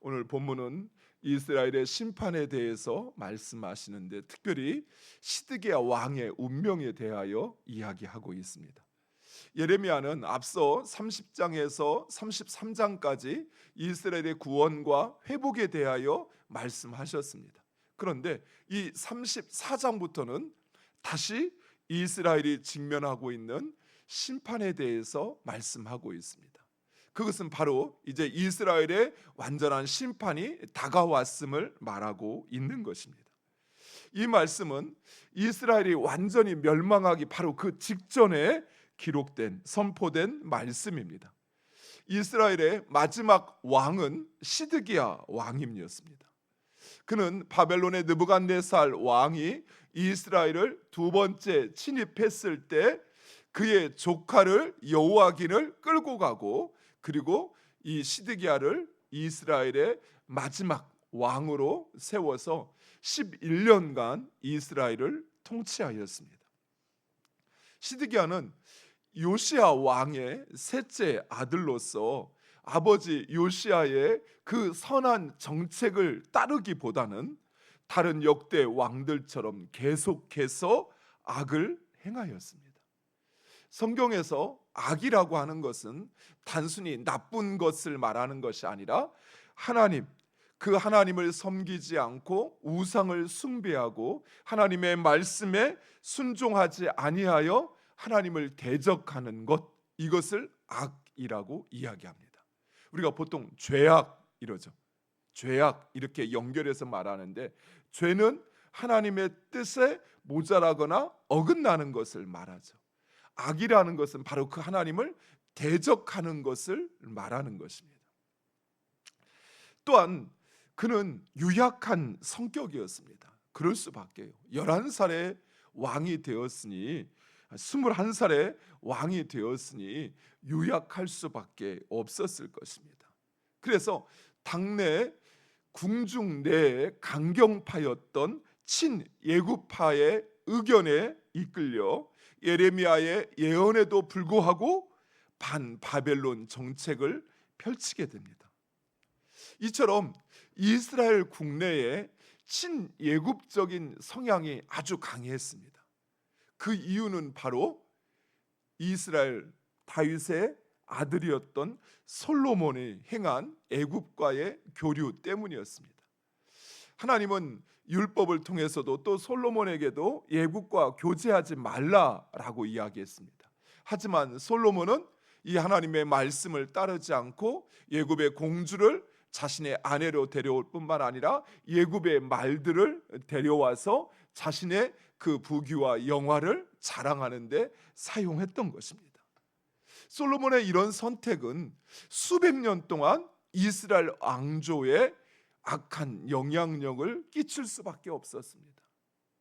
오늘 본문은 이스라엘의 심판에 대해서 말씀하시는데 특별히 시드기야 왕의 운명에 대하여 이야기하고 있습니다. 예레미야는 앞서 30장에서 33장까지 이스라엘의 구원과 회복에 대하여 말씀하셨습니다. 그런데 이 34장부터는 다시 이스라엘이 직면하고 있는 심판에 대해서 말씀하고 있습니다. 그것은 바로 이제 이스라엘의 완전한 심판이 다가왔음을 말하고 있는 것입니다. 이 말씀은 이스라엘이 완전히 멸망하기 바로 그 직전에 기록된 선포된 말씀입니다. 이스라엘의 마지막 왕은 시드기야 왕임이었습니다. 그는 바벨론의 느부갓네살 왕이 이스라엘을 두 번째 침입했을 때 그의 조카를 여호와긴을 끌고 가고 그리고 이 시드기야를 이스라엘의 마지막 왕으로 세워서 11년간 이스라엘을 통치하였습니다. 시드기야는 요시아 왕의 셋째 아들로서 아버지 요시아의 그 선한 정책을 따르기보다는 다른 역대 왕들처럼 계속해서 악을 행하였습니다. 성경에서 악이라고 하는 것은 단순히 나쁜 것을 말하는 것이 아니라 하나님 그 하나님을 섬기지 않고 우상을 숭배하고 하나님의 말씀에 순종하지 아니하여 하나님을 대적하는 것 이것을 악이라고 이야기합니다. 우리가 보통 죄악 이러죠. 죄악 이렇게 연결해서 말하는데 죄는 하나님의 뜻에 모자라거나 어긋나는 것을 말하죠. 악이라는 것은 바로 그 하나님을 대적하는 것을 말하는 것입니다. 또한 그는 유약한 성격이었습니다. 그럴 수밖에요. 11살에 왕이 되었으니 21살에 왕이 되었으니 유약할 수밖에 없었을 것입니다. 그래서 당내 궁중 내에 강경파였던 친예구파의 의견에 이끌려 예레미야의 예언에도 불구하고 반 바벨론 정책을 펼치게 됩니다. 이처럼 이스라엘 국내에 친예굽적인 성향이 아주 강했습니다. 그 이유는 바로 이스라엘 다윗의 아들이었던 솔로몬이 행한 애굽과의 교류 때문이었습니다. 하나님은 율법을 통해서도 또 솔로몬에게도 애굽과 교제하지 말라라고 이야기했습니다. 하지만 솔로몬은 이 하나님의 말씀을 따르지 않고 예굽의 공주를 자신의 아내로 데려올 뿐만 아니라 예굽의 말들을 데려와서 자신의 그 부귀와 영화를 자랑하는데 사용했던 것입니다. 솔로몬의 이런 선택은 수백 년 동안 이스라엘 왕조에 악한 영향력을 끼칠 수밖에 없었습니다.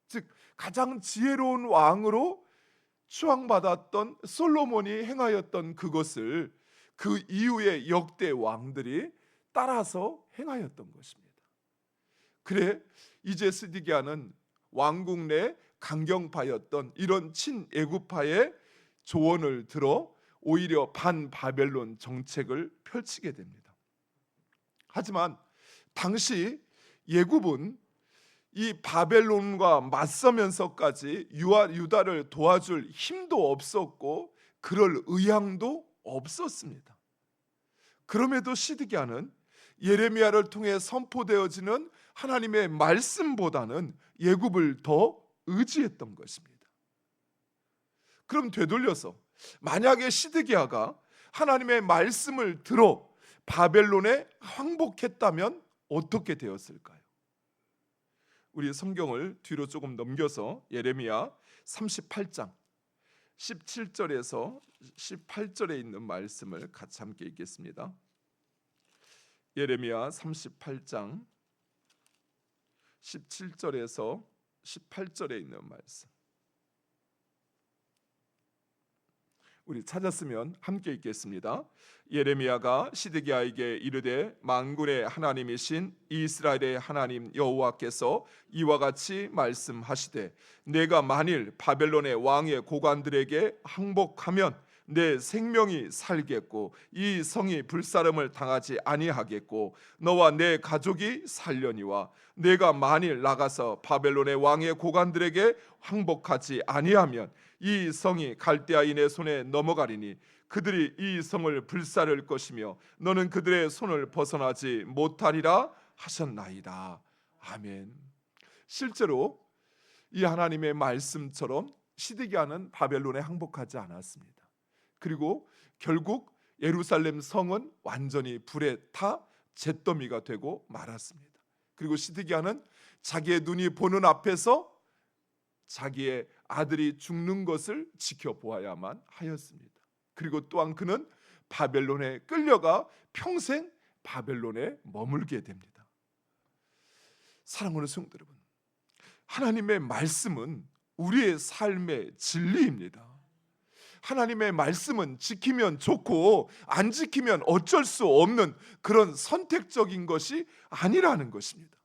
즉 가장 지혜로운 왕으로 추앙받았던 솔로몬이 행하였던 그것을 그 이후의 역대 왕들이 따라서 행하였던 것입니다. 그래 이제 스디기아는 왕국 내 강경파였던 이런 친애굽파의 조언을 들어 오히려 반바벨론 정책을 펼치게 됩니다. 하지만 당시 예굽은 이 바벨론과 맞서면서까지 유다를 도와줄 힘도 없었고 그럴 의향도 없었습니다. 그럼에도 시드기야는 예레미야를 통해 선포되어지는 하나님의 말씀보다는 예굽을 더 의지했던 것입니다. 그럼 되돌려서 만약에 시드기야가 하나님의 말씀을 들어 바벨론에 항복했다면 어떻게 되었을까요? 우리 성경을 뒤로 조금 넘겨서 예레미야 38장 17절에서 18절에 있는 말씀을 같이 함께 읽겠습니다. 예레미야 38장 17절에서 18절에 있는 말씀. 우리 찾았으면 함께 읽겠습니다. 예레미야가 시드기야에게 이르되 만군의 하나님이신 이스라엘의 하나님 여호와께서 이와 같이 말씀하시되 내가 만일 바벨론의 왕의 고관들에게 항복하면 내 생명이 살겠고 이 성이 불사름을 당하지 아니하겠고 너와 내 가족이 살려니와 내가 만일 나가서 바벨론의 왕의 고관들에게 항복하지 아니하면 이 성이 갈대아인의 손에 넘어가리니 그들이 이 성을 불사를 것이며 너는 그들의 손을 벗어나지 못하리라 하셨나이다. 아멘. 실제로 이 하나님의 말씀처럼 시드기야는 바벨론에 항복하지 않았습니다. 그리고 결국 예루살렘 성은 완전히 불에 타 잿더미가 되고 말았습니다. 그리고 시드기야는 자기의 눈이 보는 앞에서 자기의 아들이 죽는 것을 지켜보아야만 하였습니다. 그리고 또한 그는 바벨론에 끌려가 평생 바벨론에 머물게 됩니다. 사랑하는 성도 여러분, 하나님의 말씀은 우리의 삶의 진리입니다. 하나님의 말씀은 지키면 좋고 안 지키면 어쩔 수 없는 그런 선택적인 것이 아니라는 것입니다.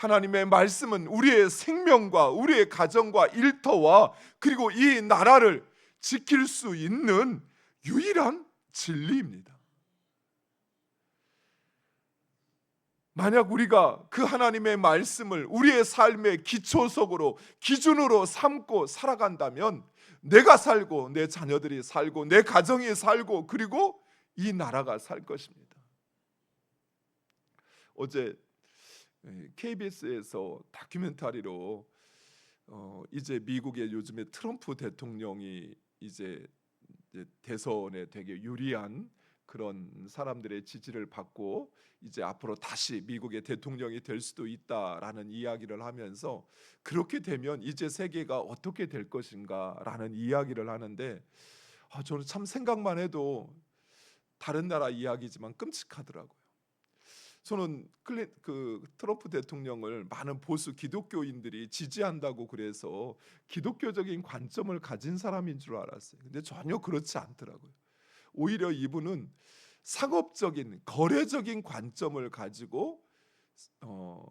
하나님의 말씀은 우리의 생명과 우리의 가정과 일터와 그리고 이 나라를 지킬 수 있는 유일한 진리입니다. 만약 우리가 그 하나님의 말씀을 우리의 삶의 기초석으로 기준으로 삼고 살아간다면 내가 살고 내 자녀들이 살고 내 가정이 살고 그리고 이 나라가 살 것입니다. 어제 KBS에서 다큐멘터리로 어, 이제 미국의 요즘에 트럼프 대통령이 이제 이제 대선에 되게 유리한 그런 사람들의 지지를 받고 이제 앞으로 다시 미국의 대통령이 될 수도 있다라는 이야기를 하면서 그렇게 되면 이제 세계가 어떻게 될 것인가라는 이야기를 하는데 아, 저는 참 생각만 해도 다른 나라 이야기지만 끔찍하더라고요. 저는 클리, 그 트럼프 대통령을 많은 보수 기독교인들이 지지한다고 그래서 기독교적인 관점을 가진 사람인 줄 알았어요. 근데 전혀 그렇지 않더라고요. 오히려 이분은 상업적인 거래적인 관점을 가지고 어,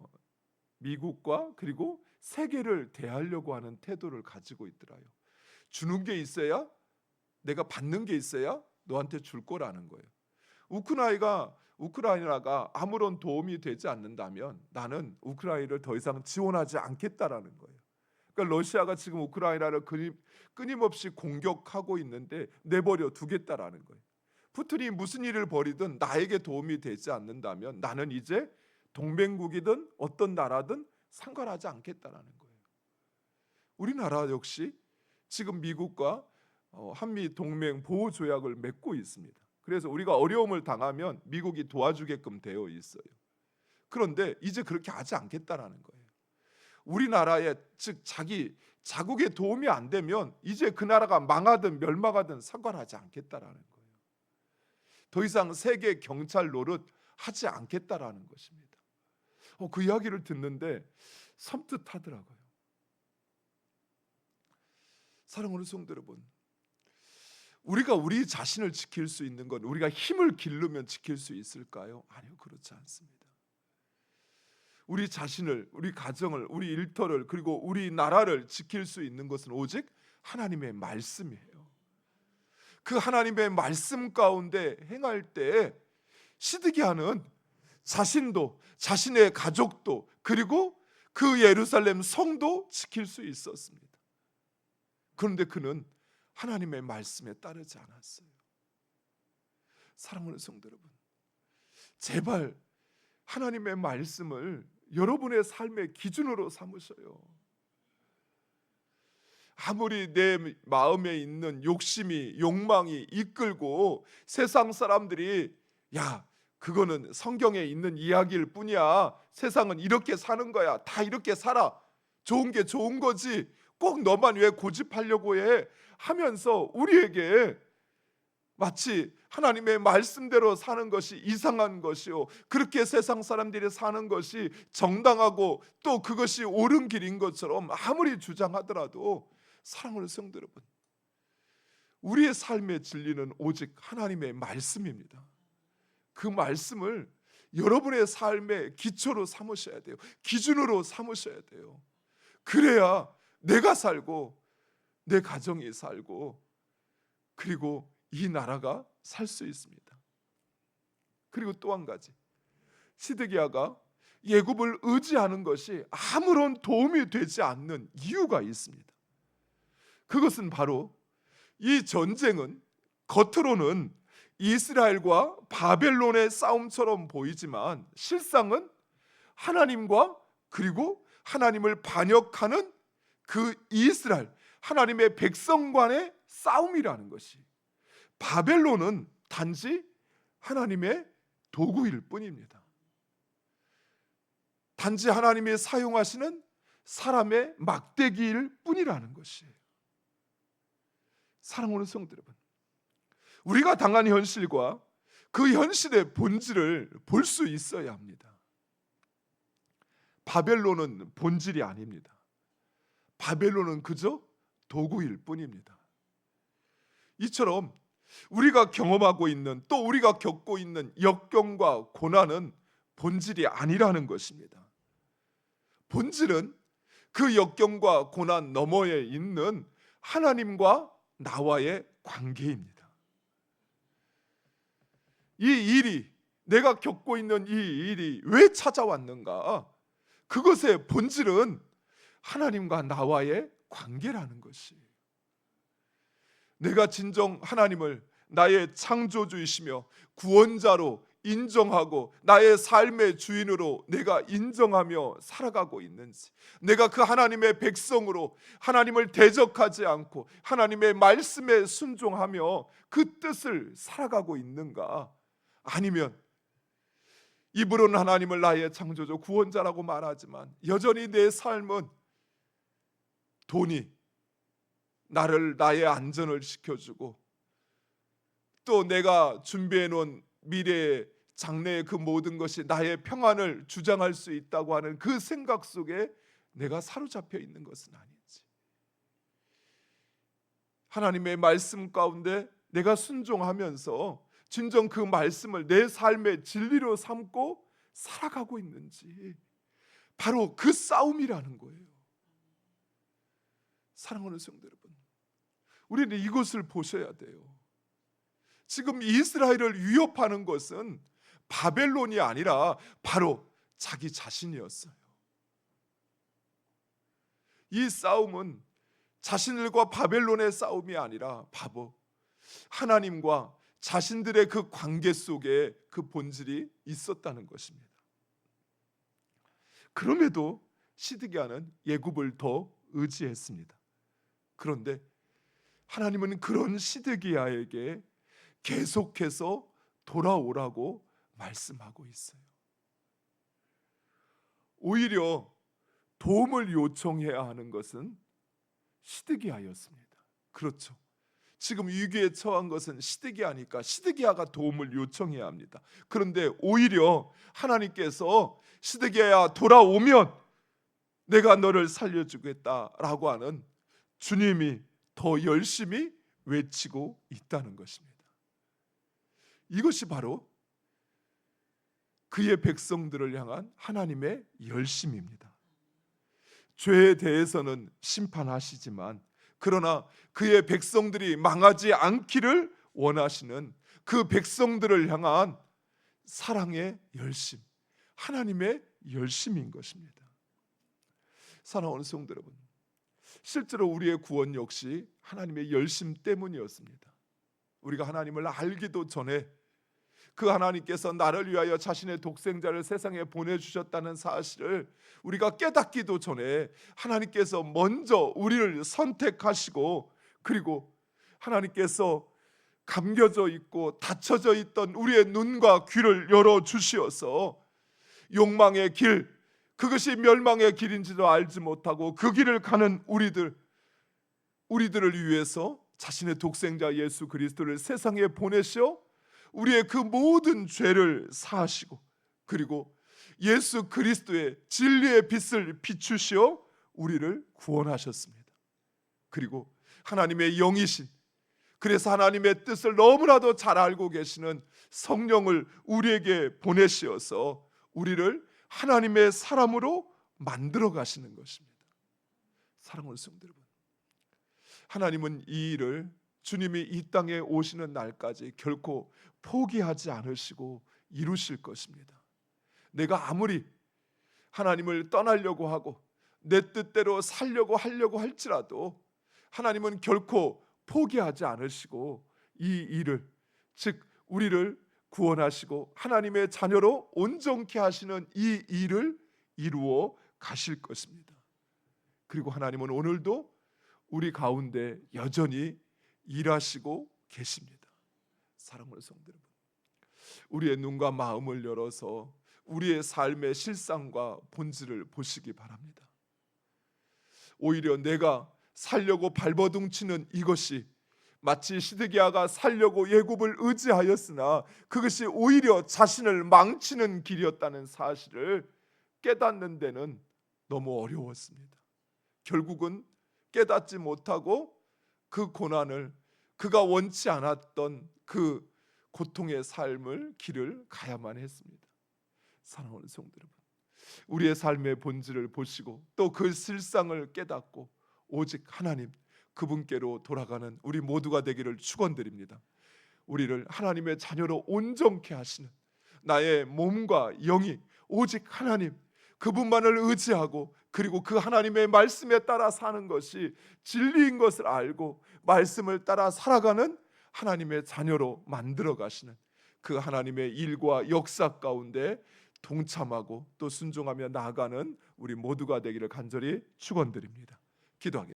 미국과 그리고 세계를 대하려고 하는 태도를 가지고 있더라요. 주는 게 있어야 내가 받는 게 있어야 너한테 줄 거라는 거예요. 우크라이나가 우크라이나가 아무런 도움이 되지 않는다면 나는 우크라이나를 더 이상 지원하지 않겠다라는 거예요. 그러니까 러시아가 지금 우크라이나를 끊임없이 공격하고 있는데 내버려 두겠다라는 거예요. 푸틴이 무슨 일을 벌이든 나에게 도움이 되지 않는다면 나는 이제 동맹국이든 어떤 나라든 상관하지 않겠다라는 거예요. 우리나라 역시 지금 미국과 어, 한미 동맹 보호 조약을 맺고 있습니다. 그래서 우리가 어려움을 당하면 미국이 도와주게끔 되어 있어요. 그런데 이제 그렇게 하지 않겠다라는 거예요. 우리나라에 즉 자기 자국에 도움이 안 되면 이제 그 나라가 망하든 멸망하든 상관하지 않겠다라는 거예요. 더 이상 세계 경찰 노릇 하지 않겠다라는 것입니다. 어, 그 이야기를 듣는데 섬뜩하더라고요. 사랑하는 성도 여러분, 우리가 우리 자신을 지킬 수 있는 건 우리가 힘을 기르면 지킬 수 있을까요? 아니요, 그렇지 않습니다. 우리 자신을, 우리 가정을, 우리 일터를 그리고 우리 나라를 지킬 수 있는 것은 오직 하나님의 말씀이에요. 그 하나님의 말씀 가운데 행할 때 시드기야는 자신도 자신의 가족도 그리고 그 예루살렘 성도 지킬 수 있었습니다. 그런데 그는 하나님의 말씀에 따르지 않았어요. 사랑하는 성도 여러분, 제발 하나님의 말씀을 여러분의 삶의 기준으로 삼으셔요. 아무리 내 마음에 있는 욕심이 욕망이 이끌고 세상 사람들이 야 그거는 성경에 있는 이야기일 뿐이야 세상은 이렇게 사는 거야 다 이렇게 살아 좋은 게 좋은 거지 꼭 너만 왜 고집하려고 해 하면서 우리에게 마치 하나님의 말씀대로 사는 것이 이상한 것이요. 그렇게 세상 사람들이 사는 것이 정당하고 또 그것이 옳은 길인 것처럼 아무리 주장하더라도 사랑하는 성도 여러분, 우리의 삶의 진리는 오직 하나님의 말씀입니다. 그 말씀을 여러분의 삶의 기초로 삼으셔야 돼요. 기준으로 삼으셔야 돼요. 그래야 내가 살고 내 가정이 살고 그리고 이 나라가 살 수 있습니다. 그리고 또 한 가지 시드기야가 예굽을 의지하는 것이 아무런 도움이 되지 않는 이유가 있습니다. 그것은 바로 이 전쟁은 겉으로는 이스라엘과 바벨론의 싸움처럼 보이지만 실상은 하나님과 그리고 하나님을 반역하는 그 이스라엘 하나님의 백성 간의 싸움이라는 것이 바벨론은 단지 하나님의 도구일 뿐입니다. 단지 하나님이 사용하시는 사람의 막대기일 뿐이라는 것이에요. 사랑하는 성도 여러분, 우리가 당한 현실과 그 현실의 본질을 볼 수 있어야 합니다. 바벨론은 본질이 아닙니다. 바벨론은 그저 도구일 뿐입니다. 이처럼 우리가 경험하고 있는 또 우리가 겪고 있는 역경과 고난은 본질이 아니라는 것입니다. 본질은 그 역경과 고난 너머에 있는 하나님과 나와의 관계입니다. 이 일이 내가 겪고 있는 이 일이 왜 찾아왔는가? 그것의 본질은 하나님과 나와의 관계라는 것이에요. 내가 진정 하나님을 나의 창조주이시며 구원자로 인정하고 나의 삶의 주인으로 내가 인정하며 살아가고 있는지 내가 그 하나님의 백성으로 하나님을 대적하지 않고 하나님의 말씀에 순종하며 그 뜻을 살아가고 있는가 아니면 입으로는 하나님을 나의 창조주 구원자라고 말하지만 여전히 내 삶은 돈이 나를 나의 안전을 시켜주고 또 내가 준비해 놓은 미래의 장래의 그 모든 것이 나의 평안을 주장할 수 있다고 하는 그 생각 속에 내가 사로잡혀 있는 것은 아닌지 하나님의 말씀 가운데 내가 순종하면서 진정 그 말씀을 내 삶의 진리로 삼고 살아가고 있는지 바로 그 싸움이라는 거예요. 사랑하는 성도 여러분, 우리는 이것을 보셔야 돼요. 지금 이스라엘을 위협하는 것은 바벨론이 아니라 바로 자기 자신이었어요. 이 싸움은 자신들과 바벨론의 싸움이 아니라 바보 하나님과 자신들의 그 관계 속에 그 본질이 있었다는 것입니다. 그럼에도 시드기야는 예굽을 더 의지했습니다. 그런데 하나님은 그런 시드기야에게 계속해서 돌아오라고 말씀하고 있어요. 오히려 도움을 요청해야 하는 것은 시드기야였습니다. 그렇죠. 지금 위기에 처한 것은 시드기야니까 시드기야가 도움을 요청해야 합니다. 그런데 오히려 하나님께서 시드기야야 돌아오면 내가 너를 살려주겠다라고 하는 주님이 더 열심히 외치고 있다는 것입니다. 이것이 바로 그의 백성들을 향한 하나님의 열심입니다. 죄에 대해서는 심판하시지만 그러나 그의 백성들이 망하지 않기를 원하시는 그 백성들을 향한 사랑의 열심, 하나님의 열심인 것입니다. 사랑하는 성도 여러분, 실제로 우리의 구원 역시 하나님의 열심 때문이었습니다. 우리가 하나님을 알기도 전에 그 하나님께서 나를 위하여 자신의 독생자를 세상에 보내주셨다는 사실을 우리가 깨닫기도 전에 하나님께서 먼저 우리를 선택하시고 그리고 하나님께서 감겨져 있고 닫혀져 있던 우리의 눈과 귀를 열어 주시어서 욕망의 길 그것이 멸망의 길인지도 알지 못하고 그 길을 가는 우리들 우리들을 위해서 자신의 독생자 예수 그리스도를 세상에 보내셔 우리의 그 모든 죄를 사하시고 그리고 예수 그리스도의 진리의 빛을 비추시어 우리를 구원하셨습니다. 그리고 하나님의 영이신 그래서 하나님의 뜻을 너무나도 잘 알고 계시는 성령을 우리에게 보내시어서 우리를 하나님의 사람으로 만들어 가시는 것입니다. 사랑하는 성도 여러분. 하나님은 이 일을 주님이 이 땅에 오시는 날까지 결코 포기하지 않으시고 이루실 것입니다. 내가 아무리 하나님을 떠나려고 하고 내 뜻대로 살려고 하려고 할지라도 하나님은 결코 포기하지 않으시고 이 일을 즉 우리를 구원하시고 하나님의 자녀로 온전케 하시는 이 일을 이루어 가실 것입니다. 그리고 하나님은 오늘도 우리 가운데 여전히 일하시고 계십니다. 사랑하는 성도 여러분. 우리의 눈과 마음을 열어서 우리의 삶의 실상과 본질을 보시기 바랍니다. 오히려 내가 살려고 발버둥치는 이것이 마치 시드기야가 살려고 예굽을 의지하였으나 그것이 오히려 자신을 망치는 길이었다는 사실을 깨닫는 데는 너무 어려웠습니다. 결국은 깨닫지 못하고 그 고난을 그가 원치 않았던 그 고통의 삶을 길을 가야만 했습니다. 사랑하는 성도 여러분, 우리의 삶의 본질을 보시고 또 그 실상을 깨닫고 오직 하나님 그분께로 돌아가는 우리 모두가 되기를 축원드립니다. 우리를 하나님의 자녀로 온전케 하시는 나의 몸과 영이 오직 하나님 그분만을 의지하고 그리고 그 하나님의 말씀에 따라 사는 것이 진리인 것을 알고 말씀을 따라 살아가는 하나님의 자녀로 만들어 가시는 그 하나님의 일과 역사 가운데 동참하고 또 순종하며 나아가는 우리 모두가 되기를 간절히 축원드립니다. 기도하겠습니다.